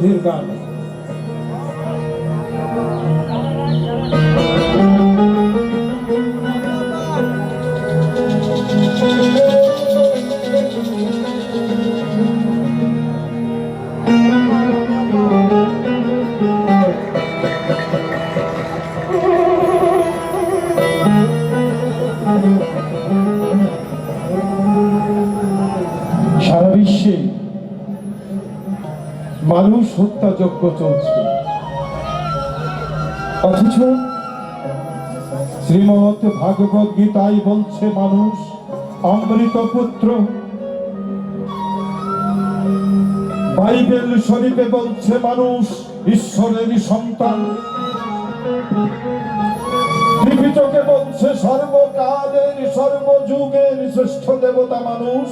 दीर्घ মানুষ হত্যাযজ্ঞ চলছে। অথচ শ্রীমৎ ভাগবত গীতাই বলছে মানুষ, অমৃত পুত্র। বাইবেল শরীফে বলছে মানুষ ঈশ্বরের সন্তান। বলছে সর্বকালের সর্বযুগের শ্রেষ্ঠ দেবতা মানুষ।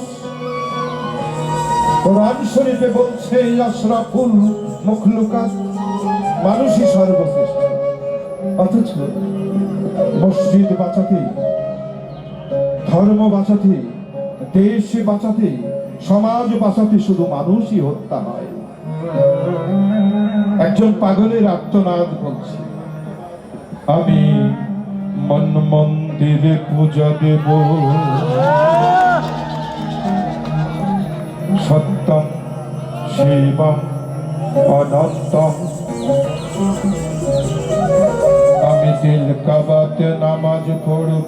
কোরআন শরীফে বলছে আশরাফুল মখলুকাত, মানুষই সর্বশ্রেষ্ঠ। অথচ মসজিদ বাঁচাতে, ধর্ম বাঁচাতে, দেশ বাঁচাতে, সমাজ বাঁচাতে শুধু মানুষই হত্যা হয়। একজন পাগলের আত্মনাদ বলছে, আমি মন মন্দিরে পূজা দেব। সত্যম শিবম অনন্তম আমি দিল কাবাতে নামাজ পড়ব।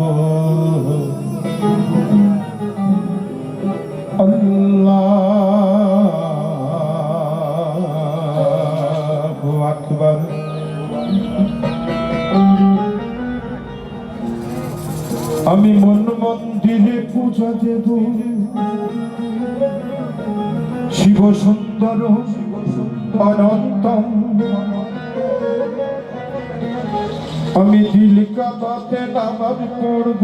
আল্লাহু আকবার। আমি মন মন্দিরে পূজা দেব। শিব সুন্দর অনন্তম আমি দিল কাবাতে নামাজ পড়ব।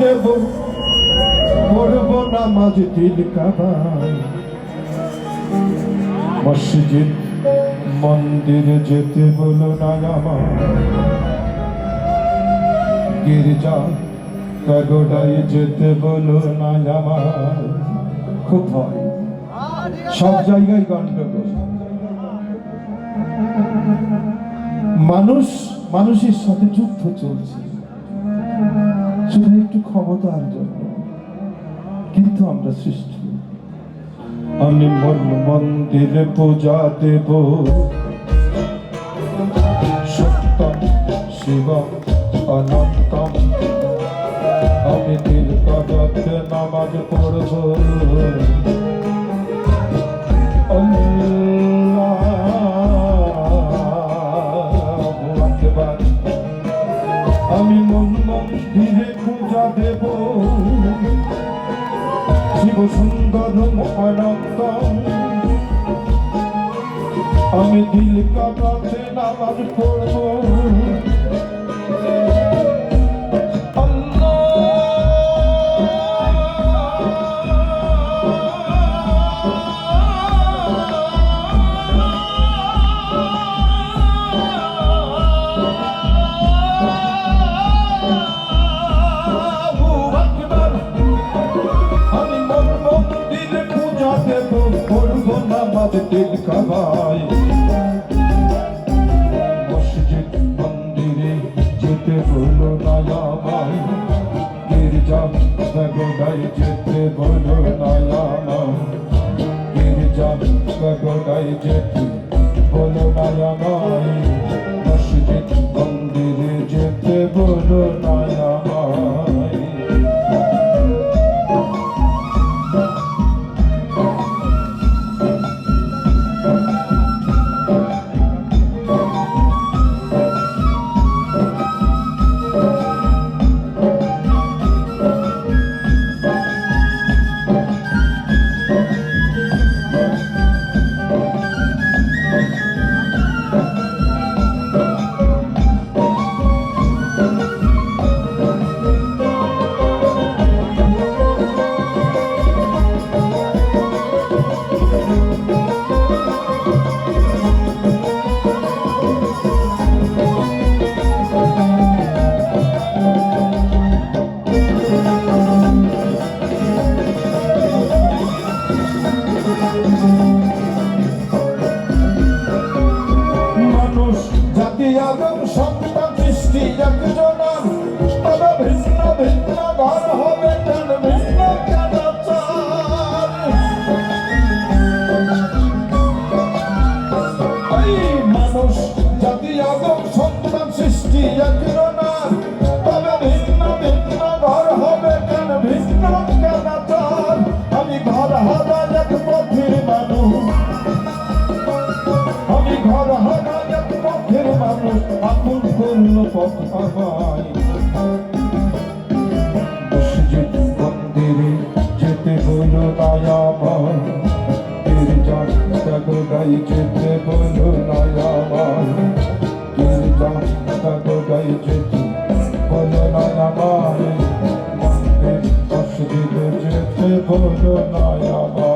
দেব। পড়ব নামাজ দিল মসজিদ, মন্দিরে যেতে বলো না আমার গির্জা প্যাগোডায় যেতে বলো না আমার খুব ভয়। সব জায়গায় গন্ডগোল মানুষ, মানুষের সাথে যুদ্ধ চলছে। শুধু একটু ক্ষমতার জন্য। কিন্তু আমরা সৃষ্টি। আমি মন মন্দিরে পূজা দেব। সত্যম শিব অনন্তম। আমি কাবাতে নামাজ পড়ব। আমি মন মন্দিরে শিব সুন্দর অনন্ত আমি দিল কাটাতে নামাজ পড়ব। বলো না মানুষ আপন করল পথ আমায় মন্দিরে যেতে হলো নায়ামার গির্জার গাই যেতে হলো নায়ামার গির্জার গাই যেতে হলো নায়ামার মন্দির মসজিদ যেতে হলো নায়ামার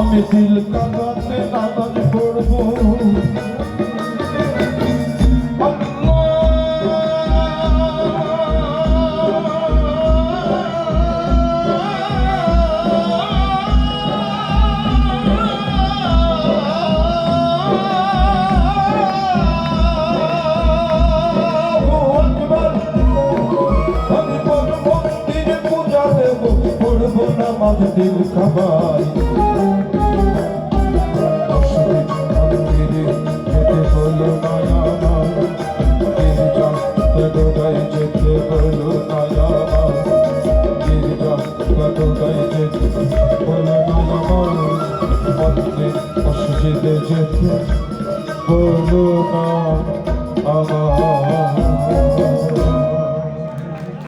আমি দিল কাবাতে নামাজ পড়ব। দিল খাবার।